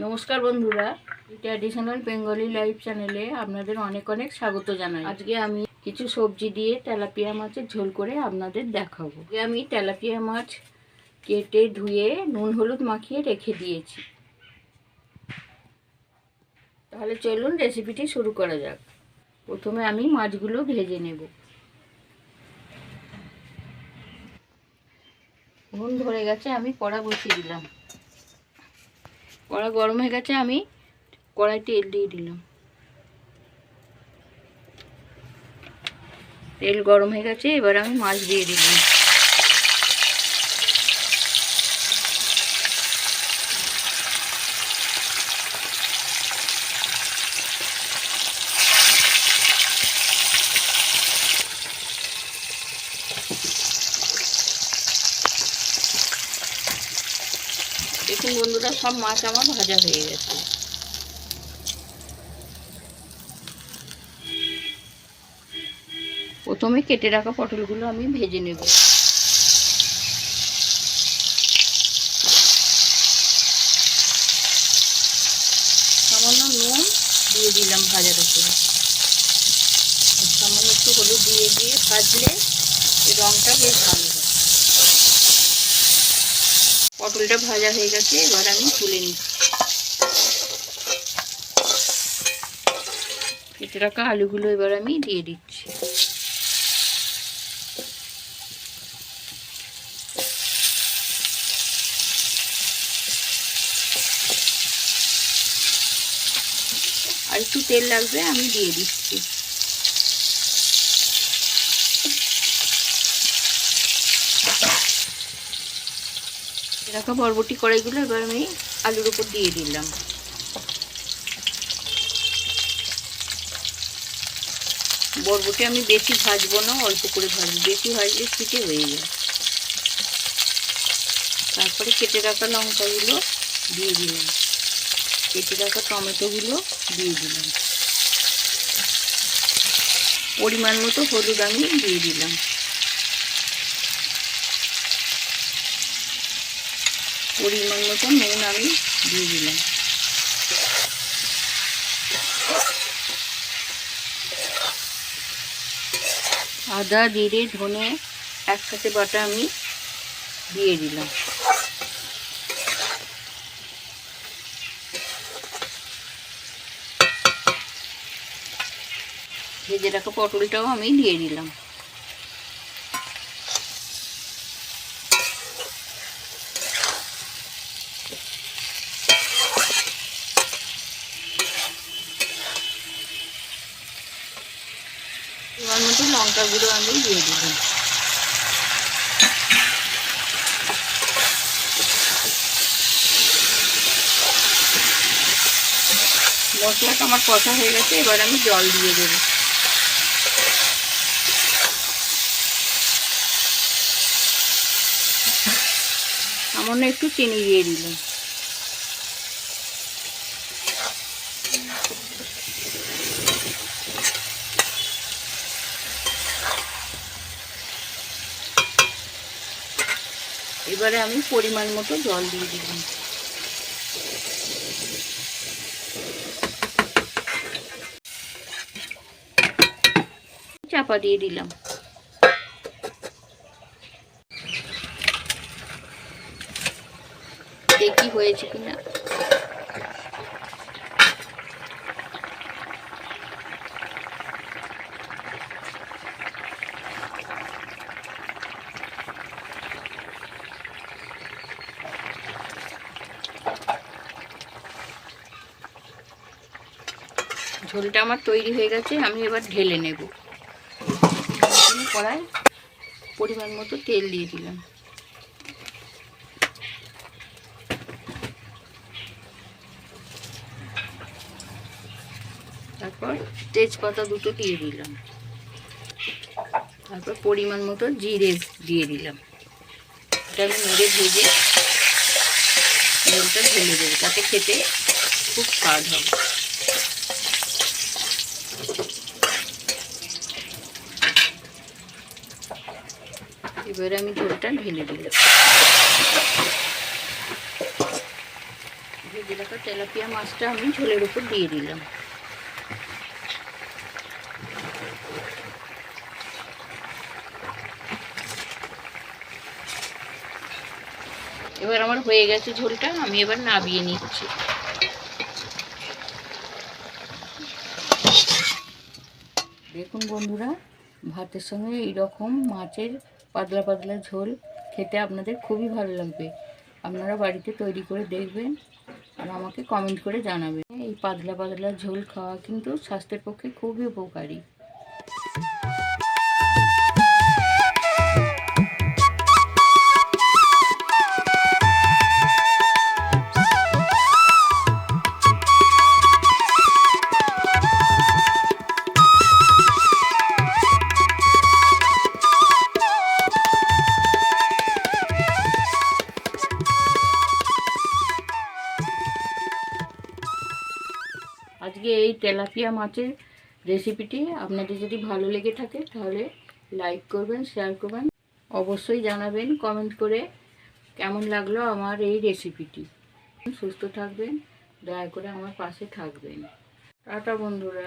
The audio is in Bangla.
নমস্কার বন্ধুরা ট্র্যাডিশনাল বেঙ্গলি লাইভ চ্যানেলে আপনাদের অনেক অনেক স্বাগত জানাই। আজকে আমি কিছু সবজি দিয়ে তেলাপিয়া মাছের ঝোল করে আপনাদের দেখাবো। আমি তেলাপিয়া মাছ কেটে ধুয়ে নুন হলুদ মাখিয়ে রেখে দিয়েছি। তাহলে চলুন রেসিপিটি শুরু করা যাক। প্রথমে আমি মাছগুলো ভেজে নেব। নুন ধরে গেছে, আমি কড়া বসিয়ে দিলাম। কড়া গরম হয়ে গেছে, আমি কড়াই তেল দিয়ে দিলাম। তেল গরম হয়ে গেছে, এবার আমি মাছ দিয়ে দিলাম। দেখুন সব মাছ আমার ভাজা হয়ে গেছে। প্রথমে কেটে রাখা পটলগুলো আমি ভেজে নেব। সামান্য নুন দিয়ে দিলাম ভাজার উপরে। সামান্য একটু হলুদ দিয়ে দিয়ে ভাজলে রঙটা বেশ ভালো। পটলটা ভাজা হয়ে গেছে, এবার আমি তুলে নিচ্ছি কেটে রাখা আলুগুলো এবার আমি দিয়ে দিচ্ছি। আর একটু তেল লাগবে, আমি দিয়ে দিচ্ছি। রাখা বরবটি কড়াইগুলো এবার আমি আলুর উপর দিয়ে দিলাম। বরবটি আমি বেশি ভাজবো না, অল্প করে ভাজবো। বেশি ভাজলে ছিটে হয়ে যায়। তারপরে কেটে রাখা লঙ্কাগুলো দিয়ে দিলাম। কেটে রাখা টমেটোগুলো দিয়ে দিলাম। পরিমাণ মতো হলুদ আমি দিয়ে দিলাম। পরিমাণ মতো নুন আমি দিয়ে দিলাম। আদা, জিরে, ধনে একসাথে বাটা আমি দিয়ে দিলাম। ভেজে রাখা পটলটাও আমি দিয়ে দিলাম এবার মতো লঙ্কা গুঁড়ো আমি দিয়ে দিলাম। মশলাটা আমার কষা হয়ে গেছে, এবার আমি জল দিয়ে দেবো। সামান্য একটু চিনি দিয়ে দিলাম। এবারে আমি পরিমাণ মতো জল দিয়ে দিলাম। চাপা দিয়ে দিলাম। দেখি হয়েছে কিনা। ঝোলটা আমার তৈরি হয়ে গেছে, আমি এবার ঢেলে নেব। আমি কড়াই পরিমাণ মতো তেল দিয়ে দিলাম। তারপর তেজপাতা দুটো দিয়ে দিলাম। তারপর পরিমাণ মতো জিরে দিয়ে দিলাম। এটা আমি নেড়ে ভেজে ঝোলটা ঢেলে দেবো তাতে খেতে খুব স্বাদ হবে। এবারে আমি ঝোলটা ঢেলে দিলাম। ভেজে তেলাপিয়া মাছটা আমি ঝোলের উপর দিয়ে দিলাম। এবার আমার হয়ে গেছে ঝোলটা, আমি এবার নাবিয়ে নিচ্ছি। দেখুন বন্ধুরা, ভাতের সঙ্গে এইরকম মাছের পাতলা পাতলা ঝোল খেতে আপনাদের খুবই ভালো লাগবে। আপনারা বাড়িতে তৈরি করে দেখবেন আর আমাকে কমেন্ট করে জানাবেন। এই পাতলা পাতলা ঝোল খাওয়া কিন্তু স্বাস্থ্যের পক্ষে খুবই উপকারী। আজকে এই তেলাপিয়া মাছের রেসিপিটি। আপনাদের যদি ভালো লেগে থাকে তাহলে লাইক করবেন, শেয়ার করবেন। অবশ্যই জানাবেন, কমেন্ট করে কেমন লাগল আমার এই রেসিপিটি। সুস্থ থাকবেন, দয়া করে আমার পাশে থাকবেন। টাটা বন্ধুরা।